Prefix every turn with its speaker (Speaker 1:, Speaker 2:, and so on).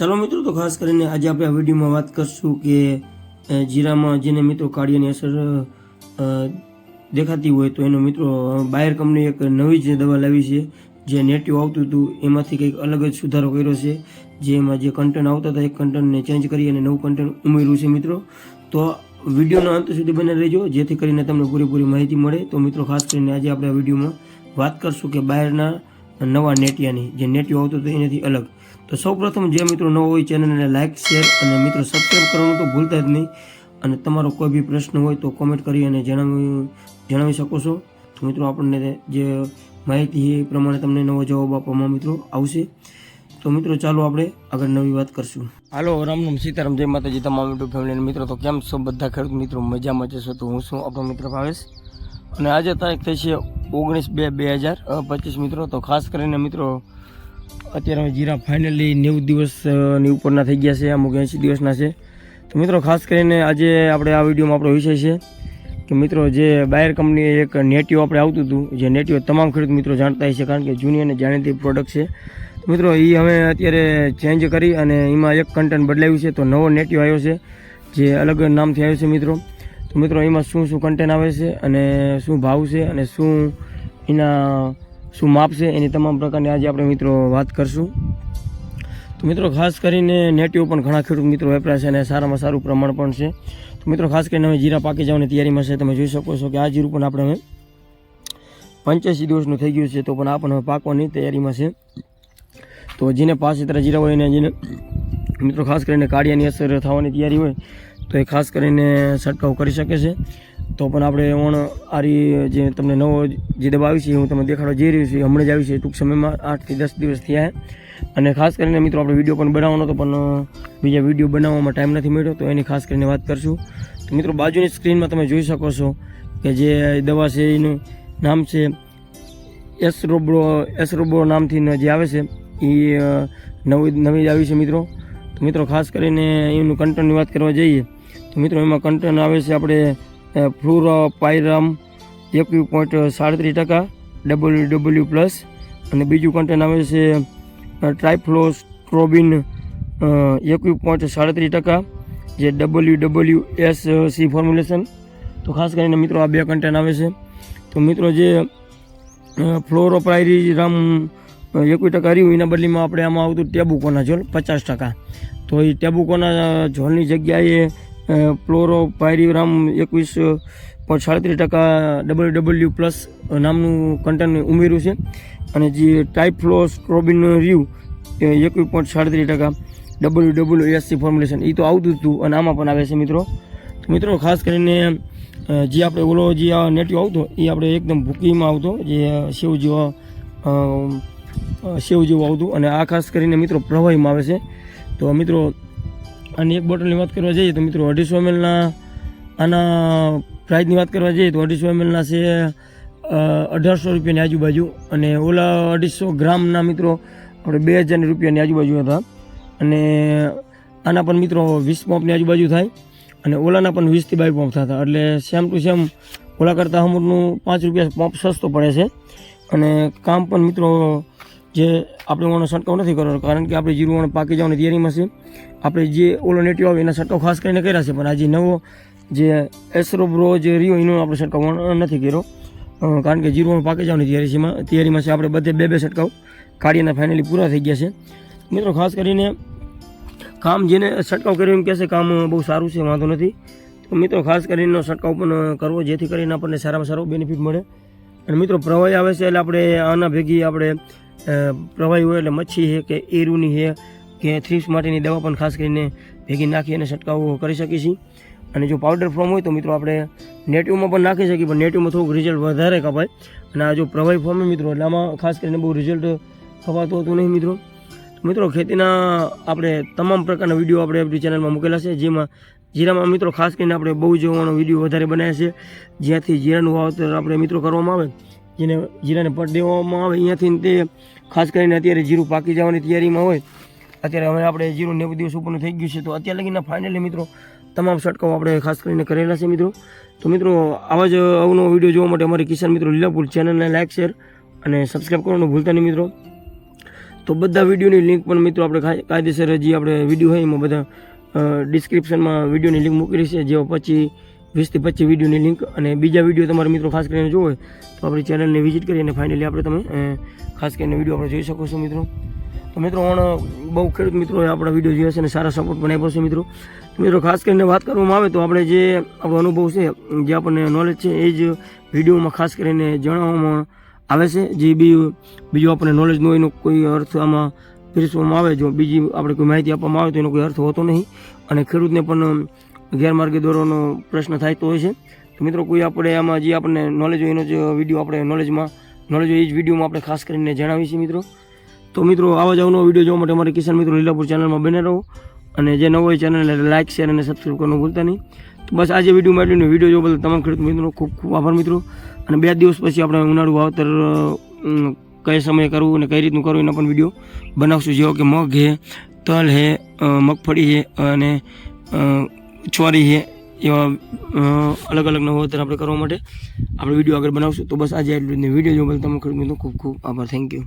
Speaker 1: ચાલો મિત્રો, તો ખાસ કરીને આજે આપણે આ વિડીયોમાં વાત કરશું કે જીરામાં જેને મિત્રો કાળિયાની અસર દેખાતી હોય તો એનો મિત્રો બાયર કંપની એક નવી જ દવા લાવી છે, જે નેટિવ આવતું હતું, એમાંથી કંઈક અલગ જ સુધારો કર્યો છે જેમાં જે કન્ટેન્ટ આવતા હતા એ કન્ટેન્ટને ચેન્જ કરી અને નવું કન્ટેન્ટ ઉમેર્યું છે મિત્રો. તો વિડીયોના અંત સુધી બને રહેજો, જેથી કરીને તમને પૂરેપૂરી માહિતી મળે. તો મિત્રો, ખાસ કરીને આજે આપણે આ વિડીયોમાં વાત કરશું કે બહારના નવા નેટિયાની, જે નેટિવ આવતું હતું, એનાથી અલગ. તો સૌપ્રથમ જે મિત્રો નવો હોય ચેનલને લાઇક શેર અને મિત્રો સબસ્ક્રાઈબ કરવાનું તો ભૂલતા જ નહીં. અને તમારો કોઈ બી પ્રશ્ન હોય તો કોમેન્ટ કરી અને જણાવી જણાવી શકો છો. તો મિત્રો આપણને જે માહિતી એ પ્રમાણે તમને નવો જવાબ આપવામાં મિત્રો આવશે. તો મિત્રો ચાલો આપણે આગળ નવી વાત કરશું. હાલો, રામ રામ સીતારામ. જય માતાજી તમામ યુટ્યુબ ફેમિલી મિત્રો. તો કેમ છો બધા? ખેડૂત મિત્રો, મજામાં જશો તો હું છું આપણો મિત્ર ભાવેશ. અને આજે તારીખ થઈ છે ઓગણીસ બે બે હજાર પચીસ મિત્રો. તો ખાસ કરીને મિત્રો અત્યારે હવે જીરા ફાઇનલી નેવું દિવસની ઉપરના થઈ ગયા છે, અમુક એંસી દિવસના છે. તો મિત્રો, ખાસ કરીને આજે આપણે આ વિડીયોમાં આપણો વિષય છે કે મિત્રો, જે બાયર કંપની એક નેટિવ આપણે આવતું હતું, જે નેટિવ તમામ ખેડૂત મિત્રો જાણતા હશે, કારણ કે જૂની અને જાણીતી પ્રોડક્ટ છે. મિત્રો એ હવે અત્યારે ચેન્જ કરી અને એમાં એક કન્ટેન્ટ બદલાવ્યું છે, તો નવો નેટિવ આવ્યો છે, જે અલગ નામથી આવ્યો છે મિત્રો. તો મિત્રો, એમાં શું શું કન્ટેન્ટ આવે છે અને શું ભાવ છે અને શું એના શું માપ છે એની તમામ પ્રકારની આજે આપણે મિત્રો વાત કરશું. તો મિત્રો ખાસ કરીને નેટિવ પણ ઘણા ખેડૂત મિત્રો વપરાય અને સારામાં સારું પ્રમાણ પણ છે. તો મિત્રો ખાસ કરીને હવે જીરા પાકી જવાની તૈયારીમાં છે, તમે જોઈ શકો છો કે આ જીરું પણ આપણે હવે પંચ્યાસી દિવસનું થઈ ગયું છે, તો પણ આ પણ હવે પાકવાની તૈયારીમાં છે. તો જેને પાંચ સિત્તેર જીરા હોય અને જેને મિત્રો ખાસ કરીને કાળિયાની અસર થવાની તૈયારી હોય, તો એ ખાસ કરીને છંટકાવ કરી શકે છે. તો પણ આપણે ઓણ આરી જે તમને નવો જે દવા આવી છે હું તમને દેખાડવા જઈ રહ્યું છું. હમણાં જ આવી છે. ટૂંક સમયમાં આઠથી દસ દિવસ થયા અને ખાસ કરીને મિત્રો, આપણે વીડિયો પણ બનાવવાનો હતો, પણ બીજા વીડિયો બનાવવામાં ટાઈમ નથી મળ્યો, તો એની ખાસ કરીને વાત કરશું. તો મિત્રો, બાજુની સ્ક્રીનમાં તમે જોઈ શકો છો કે જે દવા છે, એનું નામ છે એસ રોબ્રો એસ રોબ્રો નામથી જે આવે છે, એ નવી નવી જ આવી છે મિત્રો. તો મિત્રો, ખાસ કરીને એનું કન્ટન્ટની વાત કરવા જઈએ, તો મિત્રો, એમાં કન્ટન્ટ આવે છે આપણે ફ્લુરોપાયરામ એકવીસ પોઈન્ટ સાડત્રીસ ટકા, ડબલ્યુ ડબલ્યુ પ્લસ. અને બીજું કન્ટેન આવે છે ટ્રાઇફ્લોસ્ટ્રોબિન એકવીસ પોઈન્ટ સાડત્રીસ ટકા, જે W W S C formulation તો ખાસ કરીને મિત્રો આ બે કન્ટેન આવે છે. તો મિત્રો જે ફ્લોરોપ્રાયરીરામ એકવીસ ટકા રહ્યું, એના બદલીમાં આપણે આમાં આવતું ટેબુકોના ઝોલ પચાસ ટકા. તો એ ટેબુકોના ઝોલની જગ્યાએ ફ્લોરોપાયરીરામ એકવીસ પોઈન્ટ સાડત્રીસ ટકા ડબલ્યુ ડબલ્યુ પ્લસ નામનું કન્ટેન ઉમેર્યું છે. અને જે ટાઈપ ફ્લો રહ્યું એ એકવીસ પોઈન્ટ સાડત્રીસ ટકા ડબલ્યુ ડબલ્યુ એસસી ફોર્મ્યુલેશન એ તો આવતું હતું અને આમાં પણ આવે છે મિત્રો. મિત્રો, ખાસ કરીને જે આપણે ઓલો જે આ નેટિવ આવતો એ આપણે એકદમ ભૂકીમાં આવતો, જે સેવ જેવો સેવ જેવું આવતું. અને આ ખાસ કરીને મિત્રો, પ્રવાહીમાં આવે છે. તો મિત્રો આની એક બોટલની વાત કરવા જઈએ તો મિત્રો અઢીસો એમએલના આના પ્રાઇસની વાત કરવા જઈએ તો અઢીસો એમએલના છે અઢારસો રૂપિયાની આજુબાજુ અને ઓલા અઢીસો ગ્રામના મિત્રો આપણે બે હજારની રૂપિયાની આજુબાજુ હતા. અને આના પણ મિત્રો વીસ પંપની આજુબાજુ થાય અને ઓલાના પણ વીસથી બાવીસ પંપ થતા. એટલે સેમ ટુ સેમ ઓલા કરતાં અમુકનું પાંચ રૂપિયા પંપ સસ્તો પડે છે. અને કામ પણ મિત્રો જે આપણે ઓનો છંટકાવ નથી કરવાનો, કારણ કે આપણે જીરું ઓણ પાકી જવાની તૈયારીમાં છે આપણે જે ઓલો નેટિવ આવે એના છંટકાવ ખાસ કરીને કર્યા છે, પણ આજે નવો જે એસરોબ્રો જે રહ્યો, એનો આપણે છંટકાવ નથી કર્યો. કારણ કે જીરું ઓણ પાકી જવાની તૈયારી છે તૈયારીમાં છે આપણે બધે બે બે છંટકાવ. કાઢીને ફાઇનલી પૂરા થઈ ગયા છે. મિત્રો, ખાસ કરીને કામ જેને છંટકાવ કર્યો એમ કહેશે કામ બહુ સારું છે, વાંધો નથી. તો મિત્રો, ખાસ કરીને છંટકાવ પણ કરવો, જેથી કરીને આપણને સારામાં સારો બેનિફિટ મળે. અને મિત્રો પ્રવાહી આવે છે એટલે આપણે આના ભેગી આપણે પ્રવાહી હોય એટલે મચ્છી છે કે એરુની છે, કે થ્રીપ્સ માટેની દવા પણ ખાસ કરીને ભેગી નાખી અને છંટકાવ કરી શકીએ છીએ. અને જો પાવડર ફોર્મ હોય તો મિત્રો આપણે નેટિવમાં પણ નાખી શકીએ, પણ નેટિવમાં થોડુંક રિઝલ્ટ વધારે કપાય. અને આ જો પ્રવાહી ફોર્મ મિત્રો, એટલે આમાં ખાસ કરીને બહુ રિઝલ્ટ કપાતું હતું નહીં મિત્રો. મિત્રો ખેતીના આપણે તમામ પ્રકારના વીડિયો આપણે આપણી ચેનલમાં મૂકેલા છે, જેમાં જીરામાં મિત્રો ખાસ કરીને આપણે બહુ જોવાનો વીડિયો વધારે બનાવ્યા છે. જ્યાંથી જીરાનું વાવતર આપણે મિત્રો કરવામાં આવે, જેને જીરાને પટ દેવામાં આવે, અહીંયાથી તે ખાસ કરીને અત્યારે જીરું પાકી જવાની તૈયારીમાં હોય. અત્યારે હવે આપણે જીરું નેવું દિવસ ઉપરનું થઈ ગયું છે, તો અત્યારે લગીને ફાઇનલી મિત્રો તમામ છંટકાવ આપણે ખાસ કરીને કરેલા છે મિત્રો. તો મિત્રો, આવા જ અવનો વીડિયો જોવા માટે અમારી કિસાન મિત્રો લીલાપુર ચેનલને લાઇક શેર અને સબસ્ક્રાઈબ કરવાનું ભૂલતા નહીં મિત્રો. તો બધા વિડીયોની લિંક પણ મિત્રો આપણે કાયદેસર જે આપણે વીડિયો હોય એમાં બધા ડિસ્ક્રિપ્શનમાં વિડીયોની લિંક મૂકી છે. જેઓ પછી વીસથી પચીસ વિડીયોની લિંક અને બીજા વીડિયો તમારા મિત્રો ખાસ કરીને જોવો હોય, તો આપણી ચેનલને વિઝિટ કરી અને ફાઇનલી આપણે તમે ખાસ કરીને વીડિયો આપણે જોઈ શકો છો મિત્રો. તો મિત્રો પણ બહુ ખેડૂત મિત્રોએ આપણા વીડિયો જોયા છે અને સારા સપોર્ટ પણ આપ્યો છે મિત્રો. મિત્રો, ખાસ કરીને વાત કરવામાં આવે તો આપણે જે આપણો અનુભવ છે, જે આપણને નોલેજ છે, એ જ વિડીયોમાં ખાસ કરીને જણાવવામાં આવે છે. જે બી બીજું આપણને નોલેજ ન હોય એનો કોઈ અર્થ આમાં પીરસવામાં આવે, જો બીજી આપણે કોઈ માહિતી આપવામાં આવે તો એનો કોઈ અર્થ હોતો નહીં. અને ખેડૂતને પણ ગેરમાર્ગે દોરવાનો પ્રશ્ન થાય તો હોય છે. તો મિત્રો, કોઈ આપણે આમાં જે આપણને નોલેજ હોય એનો જ વીડિયો આપણે નોલેજમાં નોલેજ હોય એ જ વિડીયોમાં આપણે ખાસ કરીને જણાવીએ છીએ મિત્રો. તો મિત્રો, આવા જ અવનવો વીડિયો જોવા માટે અમારી કિસાન મિત્રો લીલાપુર ચેનલમાં બને રહો. અને જે નવો હોય ચેનલને લાઇક શેર અને સબસ્ક્રાઈબ કરવાનું ભૂલતા નહીં. તો બસ આજે વિડીયોમાં એટલું વીડિયો જોવા બદલ તમામ ખેડૂત મિત્રો, ખૂબ ખૂબ આભાર મિત્રો. અને બે દિવસ પછી આપણે ઉનાળુ વાવતર કયા સમયે કરવું અને કઈ રીતનું કરવું એના પણ વીડિયો બનાવશું. જેવો કે મગ છે તલ છે મગફળી છે અને ચોરી છે એવા અલગ અલગ નવો વાવતર આપણે કરવા માટે આપણે વીડિયો આગળ બનાવશું. તો બસ આજે એટલું વીડિયો જોવા બદલ તમને ખૂબ ખૂબ આભાર. Thank you